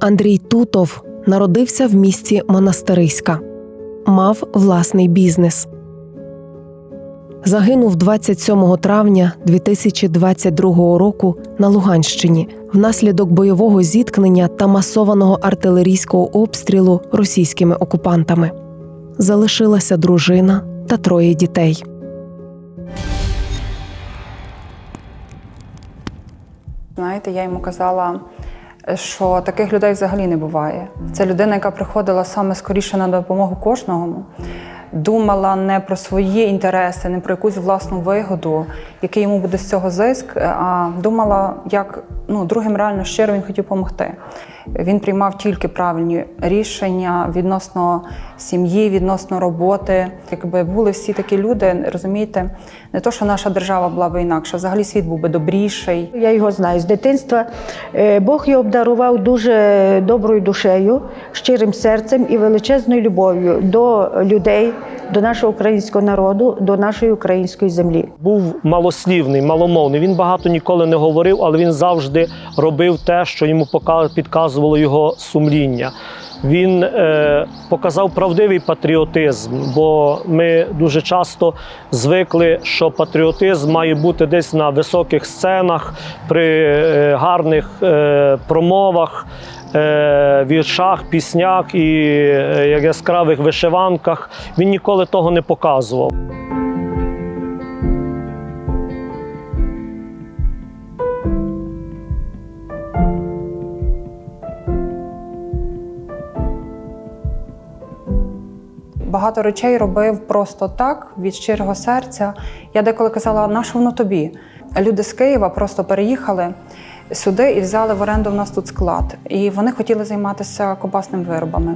Андрій Тутов народився в місті Монастириська, мав власний бізнес. Загинув 27 травня 2022 року на Луганщині внаслідок бойового зіткнення та масованого артилерійського обстрілу російськими окупантами. Залишилася дружина та троє дітей. Знаєте, я йому казала, що таких людей взагалі не буває. Це людина, яка приходила саме скоріше на допомогу кожному, думала не про свої інтереси, не про якусь власну вигоду, який йому буде з цього зиск, а думала, як ну, другим реально щиро він хотів допомогти. Він приймав тільки правильні рішення відносно сім'ї, відносно роботи. Якби були всі такі люди, розумієте, не то, що наша держава була б інакша, взагалі світ був би добріший. Я його знаю з дитинства. Е, Бог його обдарував дуже доброю душею, щирим серцем і величезною любов'ю до людей, до нашого українського народу, до нашої української землі. був малослівний, маломовний. Він багато ніколи не говорив, але він завжди робив те, що йому пока- підказувало його сумління. Він е, показав правдивий патріотизм, бо ми дуже часто звикли, що патріотизм має бути десь на високих сценах, при е, гарних е, промовах, е, віршах, піснях і е, яскравих вишиванках. Він ніколи того не показував. Багато речей робив просто так, від щирого серця. Я деколи казала, на що воно тобі? Люди з Києва просто переїхали сюди і взяли в оренду в нас тут склад. І вони хотіли займатися кобасними виробами.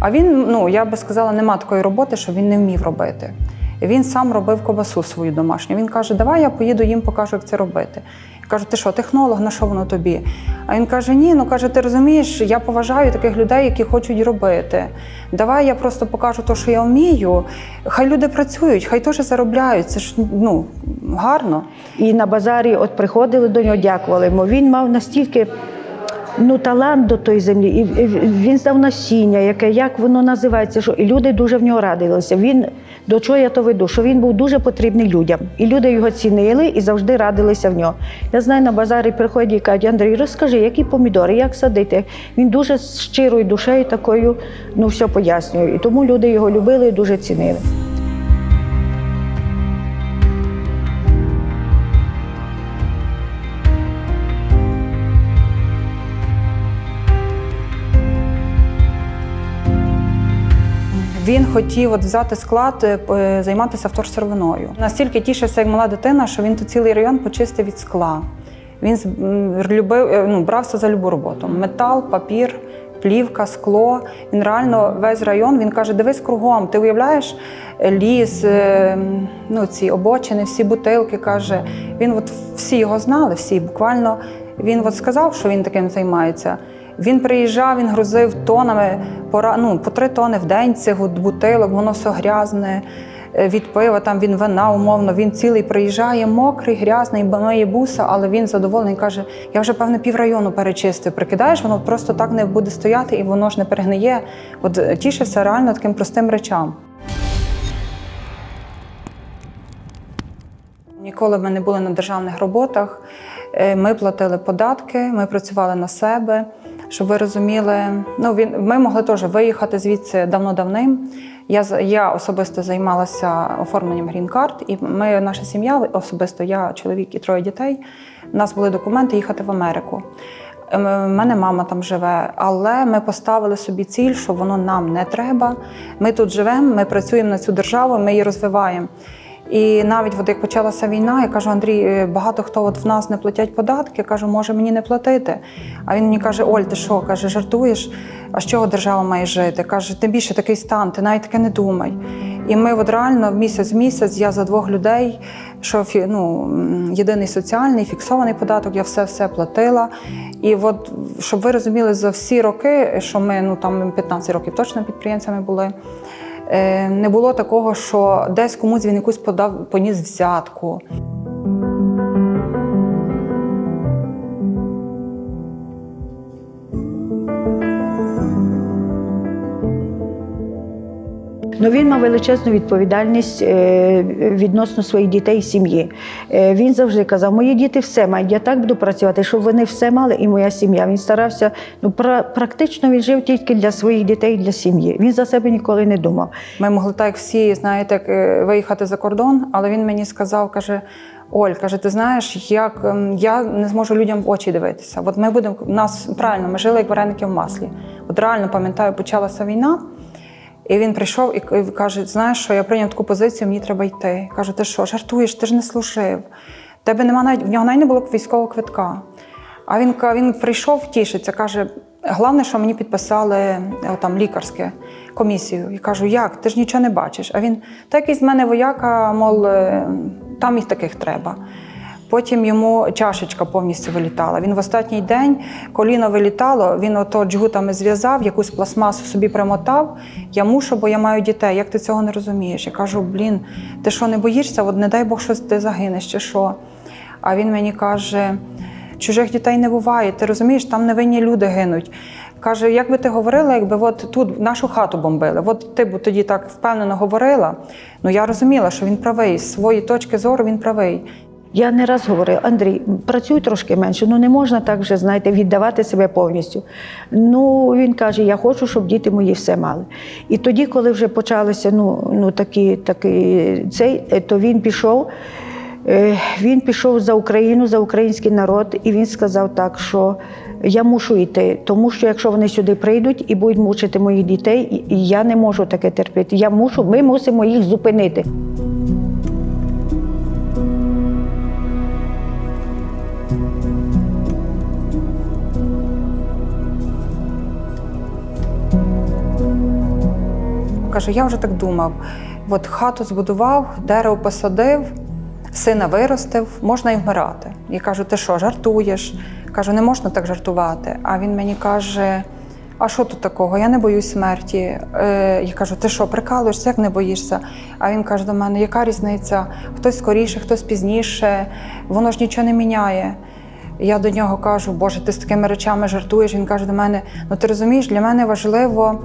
А він, ну я би сказала, нема такої роботи, що він не вмів робити. Він сам робив кобасу свою домашню. Він каже, давай я поїду їм покажу, як це робити. Я кажу, ти що, технолог, на що воно тобі? А він каже: Ні, ну каже, ти розумієш, я поважаю таких людей, які хочуть робити. Давай я просто покажу те, що я вмію. Хай люди працюють, хай теж заробляють. Це ж ну гарно. І на базарі от приходили до нього, дякували йому. Він мав настільки ну, талант до тої землі, і він знав насіння, яке як воно називається, що і люди дуже в нього радилися. Він до чого я то веду? Що він був дуже потрібний людям, і люди його цінили і завжди радилися в нього. Я знаю, на базарі приходять і кажуть, Андрій, розкажи, які помідори, як садити. Він дуже щирою душею такою ну все пояснює. І тому люди його любили і дуже цінили. Він хотів от взяти склад, е, п- займатися вторсировиною. Настільки тішився, як мала дитина, що він тут цілий район почистив від скла. Він любив, е, ну, брався за любу роботу: метал, папір, плівка, скло. Він реально весь район. Він каже: дивись кругом, ти уявляєш е, ліс, е, ну, ці обочини, всі бутилки. каже. Він от всі його знали, всі буквально. Він от сказав, що він таким займається. Він приїжджав, він грузив тонами по, ра- ну, по три тони в день цих бутилок, воно все грязне. е, Від пива, там він вина, умовно, він цілий приїжджає, мокрий, грязний, миє буса, але він задоволений каже: я вже певне піврайону перечистив. Прикидаєш, воно просто так не буде стояти і воно ж не перегниє. От е, тішився реально таким простим речам. Ніколи ми не були на державних роботах. Е, Ми платили податки, ми працювали на себе. Щоб ви розуміли, ну він ми могли теж виїхати звідси давно-давним. Я я особисто займалася оформленням грін-карт, і ми, наша сім'я, особисто я, чоловік і троє дітей. У нас були документи їхати в Америку. У мене мама там живе, але ми поставили собі ціль, що воно нам не треба. Ми тут живемо, ми працюємо на цю державу, ми її розвиваємо. І навіть от як почалася війна, я кажу, Андрій, е, багато хто от в нас не платять податки. Я кажу, може мені не платити. А він мені каже: Оль, ти що? каже, жартуєш? А з чого держава має жити? Каже, тим більше такий стан, ти навіть таке не думай. І ми от реально місяць в місяць я за двох людей, що ну, єдиний соціальний, фіксований податок, я все все платила. І от, щоб ви розуміли, за всі роки, що ми ну там 15 років точно підприємцями були. Е, Не було такого, що десь комусь він якусь подав поніс взятку. Ну, він мав величезну відповідальність е, відносно своїх дітей і сім'ї. Е, Він завжди казав: мої діти все мають, я так буду працювати, щоб вони все мали, і моя сім'я. Він старався, ну пра- практично він жив тільки для своїх дітей для сім'ї. Він за себе ніколи не думав. Ми могли так всі, знаєте, е, виїхати за кордон, але він мені сказав, каже. Оль, каже, ти знаєш, як ем, я не зможу людям в очі дивитися. От ми будемо нас правильно, ми жили як вареники в маслі. От реально пам'ятаю, почалася війна, і він прийшов і каже: знаєш, що я прийняв таку позицію, мені треба йти. Кажу, ти що, жартуєш? Ти ж не служив. Тебе нема навіть в нього навіть не було військового квитка. А він він прийшов, тішиться, каже: головне, що мені підписали е, там лікарське комісію. І кажу, як? Ти ж нічого не бачиш. А він, та якийсь з мене вояка, мов, е, там їх таких треба. Потім йому чашечка повністю вилітала. Він в останній день коліно вилітало, він ото джгутами зв'язав, якусь пластмасу собі примотав. Я мушу, бо я маю дітей. Як ти цього не розумієш? Я кажу: блін, ти що не боїшся? От не дай Бог, щось ти загинеш чи що. А він мені каже: чужих дітей не буває. Ти розумієш, там невинні люди гинуть. Каже, як би ти говорила, якби от тут нашу хату бомбили. От ти б тоді так впевнено говорила. Ну я розуміла, що він правий. З своєї точки зору він правий. Я не раз говорила, Андрій, працюй трошки менше, ну не можна так вже, знаєте, віддавати себе повністю. Ну, він каже, я хочу, щоб діти мої все мали. І тоді, коли вже почалися ну, ну, такі, такі, цей, е, то він пішов. е, Він пішов за Україну, за український народ, і він сказав так, що я мушу йти, тому що якщо вони сюди прийдуть і будуть мучити моїх дітей, я не можу таке терпіти. Я мушу, ми мусимо їх зупинити. Каже, я вже так думав. От хату збудував, дерево посадив, сина виростив, можна і вмирати. Я кажу, ти що, жартуєш? Кажу, не можна так жартувати. А він мені каже: а що тут такого? Я не боюсь смерті. Е, я кажу, ти що, прикалуєшся, як не боїшся? А він каже до мене, яка різниця? Хтось скоріше, хтось пізніше, воно ж нічого не міняє. Я до нього кажу, Боже, ти з такими речами жартуєш. Він каже до мене: ну ти розумієш, для мене важливо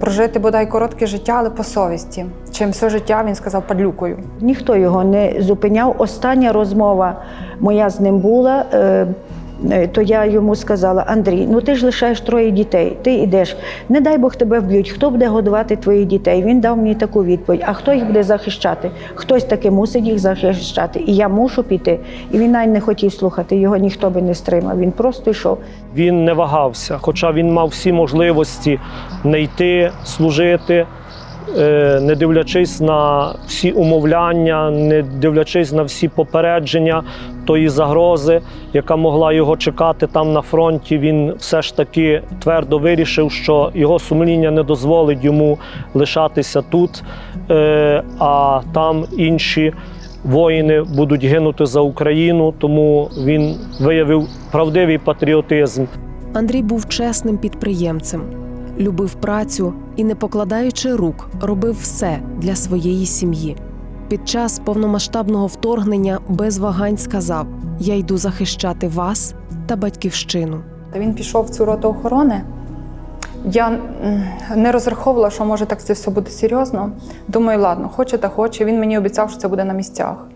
прожити бодай коротке життя, але по совісті. Чим все життя він сказав падлюкою. Ніхто його не зупиняв. Остання розмова моя з ним була. е, То я йому сказала: Андрій, ну ти ж лишаєш троє дітей, ти йдеш. Не дай Бог тебе вб'ють. Хто буде годувати твоїх дітей? Він дав мені таку відповідь: а хто їх буде захищати? Хтось таки мусить їх захищати. І я мушу піти. І він навіть не хотів слухати, його ніхто би не стримав. Він просто йшов. Він не вагався, хоча він мав всі можливості не йти, служити, е, не дивлячись на всі умовляння, не дивлячись на всі попередження тої загрози, яка могла його чекати там на фронті. Він все ж таки твердо вирішив, що його сумління не дозволить йому лишатися тут, е, а там інші воїни будуть гинути за Україну, тому він виявив правдивий патріотизм. Андрій був чесним підприємцем, любив працю і, не покладаючи рук, робив все для своєї сім'ї. Під час повномасштабного вторгнення без вагань сказав: Я йду захищати вас та батьківщину. Та він пішов в цю роту охорони. Я не розраховувала, що може так це все буде серйозно. Думаю, ладно, хоче та хоче. Він мені обіцяв, що це буде на місцях.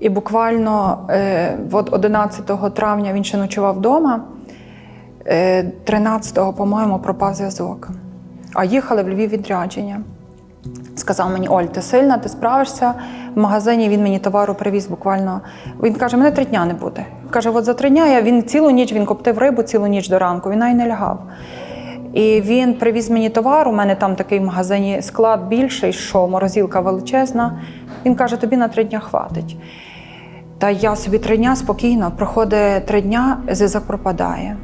І буквально е, от 11 травня він ще ночував вдома, 13-го, по-моєму, пропав зв'язок. А їхали в Львів відрядження. Сказав мені, Оль, ти сильна, ти справишся. В магазині він мені товару привіз буквально. Він каже, мене три дня не буде. Каже, от за три дня я він цілу ніч він коптив рибу цілу ніч до ранку, він навіть не лягав. І він привіз мені товар. У мене там такий в магазині склад більший, що морозилка величезна. Він каже, тобі на три дня хватить. Та я собі три дня спокійно, проходить три дня, зв'язок пропадає.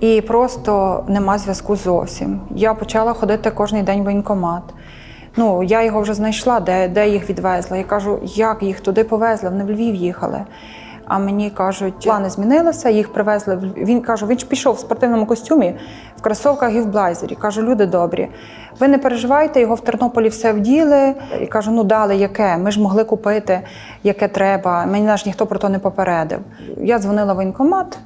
І просто нема зв'язку зовсім. Я почала ходити кожен день в воєнкомат. Ну, я його вже знайшла, де, де їх відвезли. Я кажу, як їх туди повезли, вони в Львів їхали. А мені кажуть, плани змінилися, їх привезли. Він каже, він ж пішов в спортивному костюмі, в кросовках і в блайзері. Кажу, люди добрі. Ви не переживайте, його в Тернополі все вділи. І кажу, ну дали яке? Ми ж могли купити, яке треба. Мені наш ніхто про то не попередив. Я дзвонила в воєнкомат.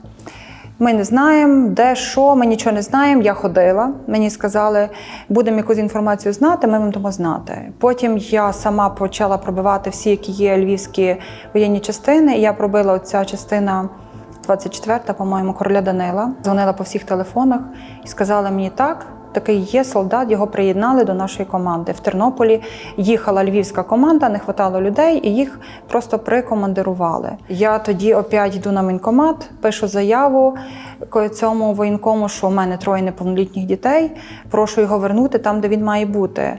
Ми не знаємо, де що, ми нічого не знаємо. Я ходила. Мені сказали, будемо якусь інформацію знати, ми будемо знати. Потім я сама почала пробивати всі, які є львівські воєнні частини. Я пробила оця частина 24-та, по-моєму, короля Данила. Дзвонила по всіх телефонах і сказала мені так. Такий є солдат, його приєднали до нашої команди. В Тернополі їхала львівська команда, не хватало людей, і їх просто прикомандирували. Я тоді опять йду на воєнкомат, пишу заяву цьому воєнкому, що у мене троє неповнолітніх дітей. Прошу його вернути там, де він має бути.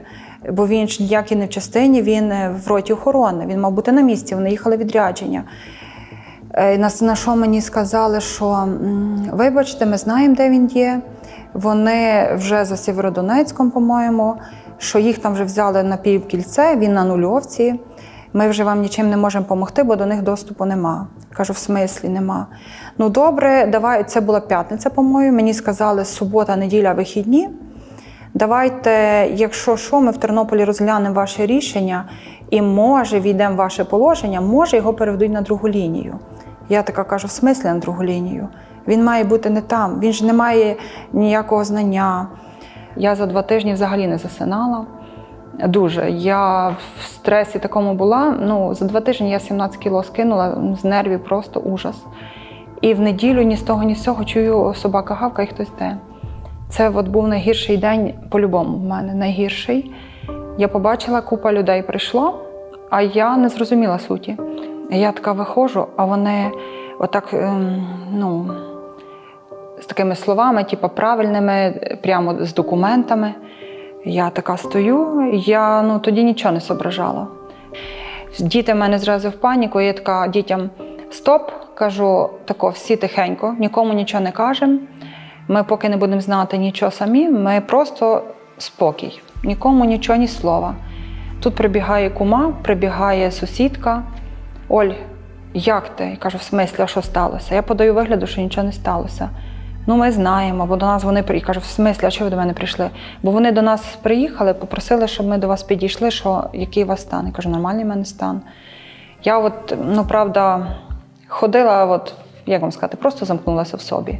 Бо він ж ніякий не в частині, він е, в роті охорони. Він мав бути на місці. Вони їхали відрядження. Е, на що мені сказали, що вибачте, ми знаємо, де він є. Вони вже за Сєвєродонецьком, по-моєму, що їх там вже взяли на півкільце, він на нульовці. Ми вже вам нічим не можемо допомогти, бо до них доступу нема. Кажу, в смислі нема. Ну добре, давай. Це була п'ятниця, по-моєму. Мені сказали, субота, неділя, вихідні. Давайте, якщо що, ми в Тернополі розглянемо ваше рішення і може війдемо ваше положення, може його переведуть на другу лінію. Я така кажу, в смислі на другу лінію. Він має бути не там, він ж не має ніякого знання. Я за два тижні взагалі не засинала. Дуже. Я в стресі такому була. Ну, за два тижні я 17 кіло скинула з нервів, просто ужас. І в неділю ні з того, ні з цього чую собака гавка і хтось те. Це от був найгірший день по-любому в мене. Найгірший. Я побачила, купа людей прийшло, а я не зрозуміла суті. Я така виходжу, а вони отак, ем, ну, з такими словами, типу, правильними, прямо з документами. Я така стою, я ну, тоді нічого не зображала. Діти в мене зразу в паніку, я така дітям стоп, кажу тако, всі тихенько, нікому нічого не кажемо. Ми поки не будемо знати нічого самі, ми просто спокій, нікому нічого, ні слова. Тут прибігає кума, прибігає сусідка. Оль, як ти? Я кажу, в смислі, а що сталося? Я подаю вигляду, що нічого не сталося. Ну, ми знаємо, бо до нас вони приїхали. Кажу, в смислі, а чого ви до мене прийшли? Бо вони до нас приїхали, попросили, щоб ми до вас підійшли, що який у вас стан. Я кажу, нормальний в мене стан. Я от, ну правда, ходила, от, як вам сказати, просто замкнулася в собі.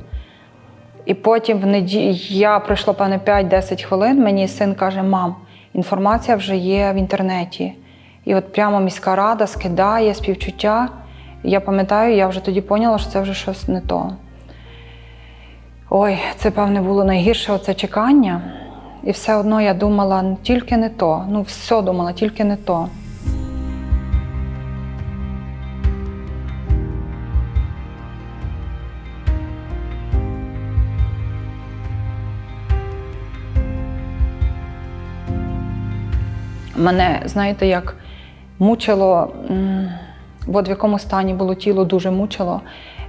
І потім в неді... я пройшло, певне, 5-10 хвилин. Мені син каже: мам, інформація вже є в інтернеті. І от прямо міська рада скидає співчуття. Я пам'ятаю, я вже тоді поняла, що це вже щось не то. Ой, це, певне, було найгірше оце чекання. І все одно я думала, тільки не то. Ну, все думала, тільки не то. Мене, знаєте, як мучило, от в якому стані було тіло, дуже мучило.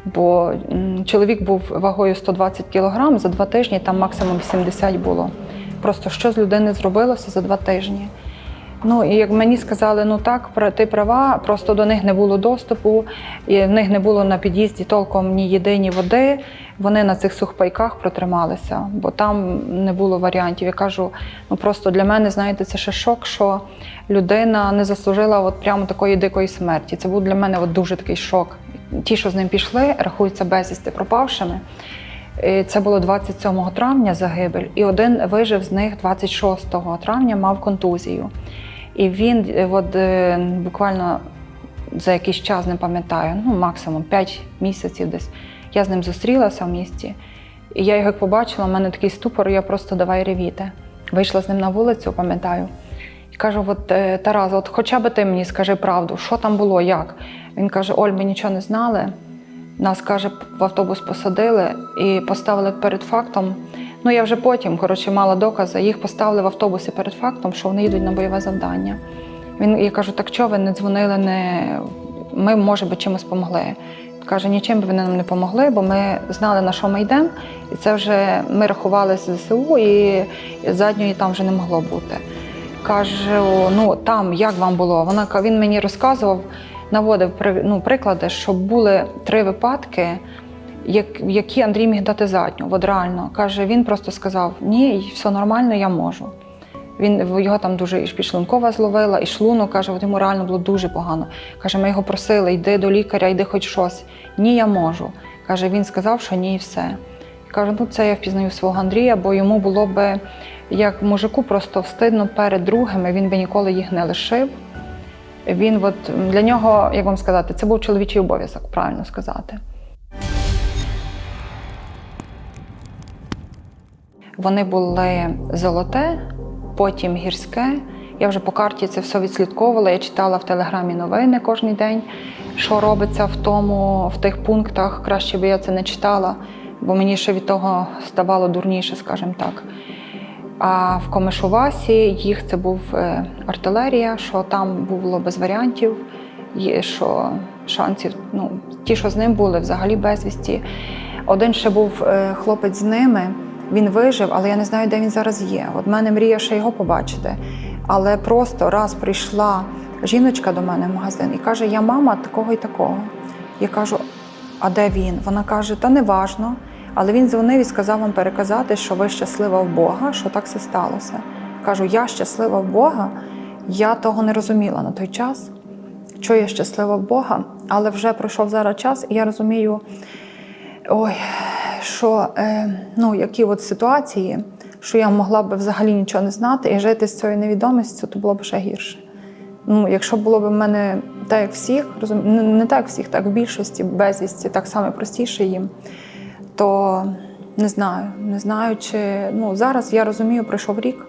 Бо чоловік був вагою 120 кг, за два тижні там максимум 80 було. Просто що з людини зробилося за два тижні. Ну і як мені сказали, ну так, ти права, просто до них не було доступу, і в них не було на під'їзді толком ні їди, ні води. Вони на цих сухпайках протрималися, бо там не було варіантів. Я кажу, ну просто для мене, знаєте, це ще шок, що людина не заслужила от прямо такої дикої смерті. Це був для мене от дуже такий шок. Ті, що з ним пішли, рахуються безвісти пропавшими. Це було 27 травня загибель, і один вижив з них 26 травня, мав контузію. І він е, от, е, буквально за якийсь час, не пам'ятаю, ну максимум 5 місяців десь. Я з ним зустрілася в місті, і я його побачила, в мене такий ступор, я просто давай ревіти. Вийшла з ним на вулицю, пам'ятаю. І кажу: от е, Тарас, от хоча б ти мені скажи правду, що там було, як? Він каже: Оль, ми нічого не знали. Нас каже, в автобус посадили і поставили перед фактом. Ну я вже потім, коротше, мала докази. Їх поставили в автобусі перед фактом, що вони їдуть на бойове завдання. Він я кажу, так чого ви не дзвонили, не ми, може би, чимось помогли. Каже, нічим би вони нам не помогли, бо ми знали, на що ми йдемо, і це вже ми рахували з ЗСУ, і задньої там вже не могло бути. Каже, ну там як вам було? Вона він мені розказував, наводив ну, приклади, що були три випадки, як, які Андрій міг дати задню. От реально каже, він просто сказав: ні, все нормально, я можу. Він його там дуже і підшлункова зловила, і шлунок каже, от йому реально було дуже погано. Каже, ми його просили, йди до лікаря, йди хоч щось. Ні, я можу. Каже, він сказав, що ні, і все. Каже, ну це я впізнаю свого Андрія, бо йому було би як мужику просто встидно перед другими, він би ніколи їх не лишив. Він от для нього, як вам сказати, це був чоловічий обов'язок, правильно сказати. Вони були золоте, потім гірське. Я вже по карті це все відслідковувала. Я читала в телеграмі новини кожен день, що робиться в тому, в тих пунктах. Краще би я це не читала, бо мені ще від того ставало дурніше, скажімо так. А в Комишувасі їх це був е, артилерія, що там було без варіантів, що шансів, ну, ті, що з ним були, взагалі безвісті. Один ще був е, хлопець з ними, він вижив, але я не знаю, де він зараз є. От мене мрія ще його побачити. Але просто раз прийшла жіночка до мене в магазин і каже: Я мама такого і такого. Я кажу, а де він? Вона каже, та не важно. Але він дзвонив і сказав вам переказати, що ви щаслива в Бога, що так все сталося. Кажу, я щаслива в Бога. Я того не розуміла на той час, що я щаслива в Бога, але вже пройшов зараз час, і я розумію, ой, що е, ну, які от ситуації, що я могла б взагалі нічого не знати і жити з цією невідомістю, то було б ще гірше. Ну, якщо було б в мене так, як всіх, розум... не, не так як всіх, так в більшості, безвісті, так само простіше їм, то не знаю, не знаю, чи ну, зараз я розумію, пройшов рік.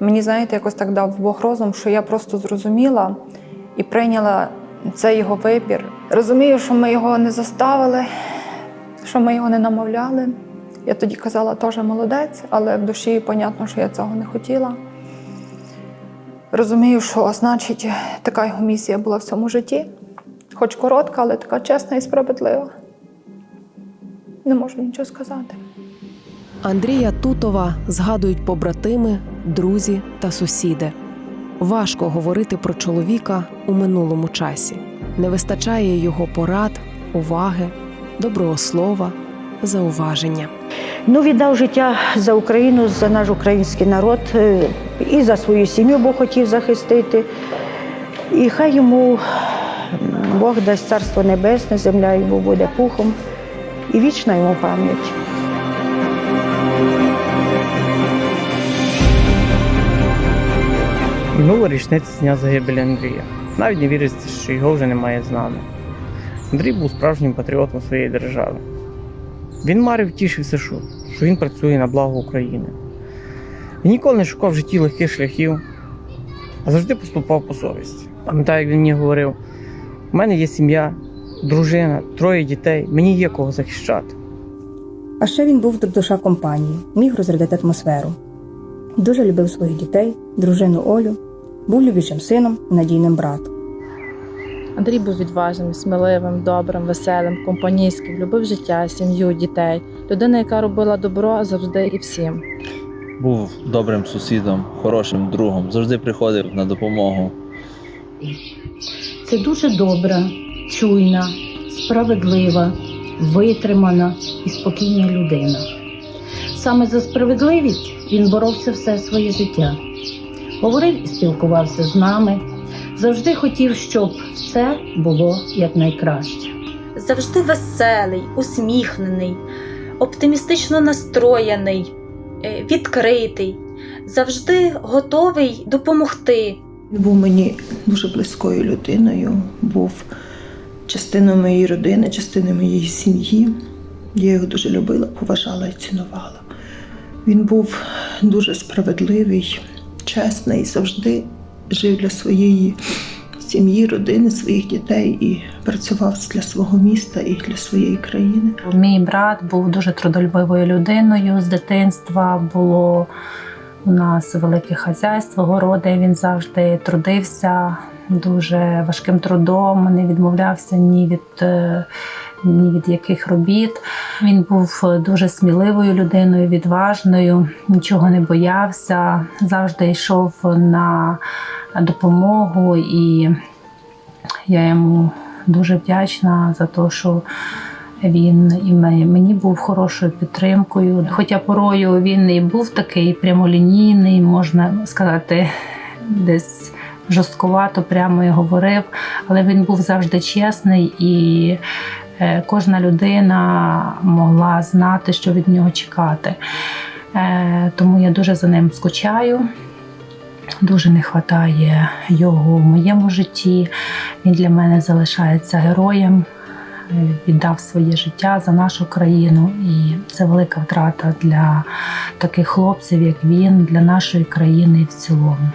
Мені, знаєте, якось так дав Бог розум, що я просто зрозуміла і прийняла цей його вибір. Розумію, що ми його не заставили, що ми його не намовляли. Я тоді казала, теж молодець, але в душі, понятно, що я цього не хотіла. Розумію, що значить така його місія була в цьому житті, хоч коротка, але така чесна і справедлива. Не можу нічого сказати. Андрія Тутова згадують побратими, друзі та сусіди. Важко говорити про чоловіка у минулому часі. Не вистачає його порад, уваги, доброго слова, зауваження. Ну, віддав життя за Україну, за наш український народ е, і за свою сім'ю Бог хотів захистити. І хай йому Бог дасть царство небесне, земля йому буде пухом і вічна йому пам'ять. Минула річниця з дня загибелі Андрія. Навіть не віриться, що його вже немає з нами. Андрій був справжнім патріотом своєї держави. Він марив тішився, що, він працює на благо України. Він ніколи не шукав в житті легких шляхів, а завжди поступав по совісті. Пам'ятаю, як він мені говорив: у мене є сім'я, дружина, троє дітей, мені є кого захищати. А ще він був душа компанії, міг розрядити атмосферу. Дуже любив своїх дітей, дружину Олю, був любічим сином надійним братом. Андрій був відважним, сміливим, добрим, веселим, компанійським, любив життя, сім'ю, дітей. Людина, яка робила добро завжди і всім. був добрим сусідом, хорошим другом, завжди приходив на допомогу. Це дуже добра, чуйна, справедлива, витримана і спокійна людина. Саме за справедливість він боровся все своє життя. Говорив і спілкувався з нами, завжди хотів, щоб все було якнайкраще. завжди веселий, усміхнений, оптимістично настроєний, е, відкритий, завжди готовий допомогти. Він був мені дуже близькою людиною, був частиною моєї родини, частиною моєї сім'ї. Я його дуже любила, поважала і цінувала. Він був дуже справедливий, чесний, завжди жив для своєї сім'ї, родини, своїх дітей і працював для свого міста і для своєї країни. Мій брат був дуже трудолюбивою людиною. З дитинства було у нас велике хазяйство, городи. Він завжди трудився дуже важким трудом, не відмовлявся ні від. е, Ні від яких робіт. Він був дуже сміливою людиною, відважною, нічого не боявся, завжди йшов на допомогу, і я йому дуже вдячна за те, що він і мені був хорошою підтримкою. Хоча порою він і був такий прямолінійний, можна сказати, десь жорсткувато прямо і говорив, але він був завжди чесний і Е, Кожна людина могла знати, що від нього чекати. Е, Тому я дуже за ним скучаю. Дуже не вистачає його в моєму житті. Він для мене залишається героєм, віддав своє життя за нашу країну. І це велика втрата для таких хлопців, як він, для нашої країни в цілому.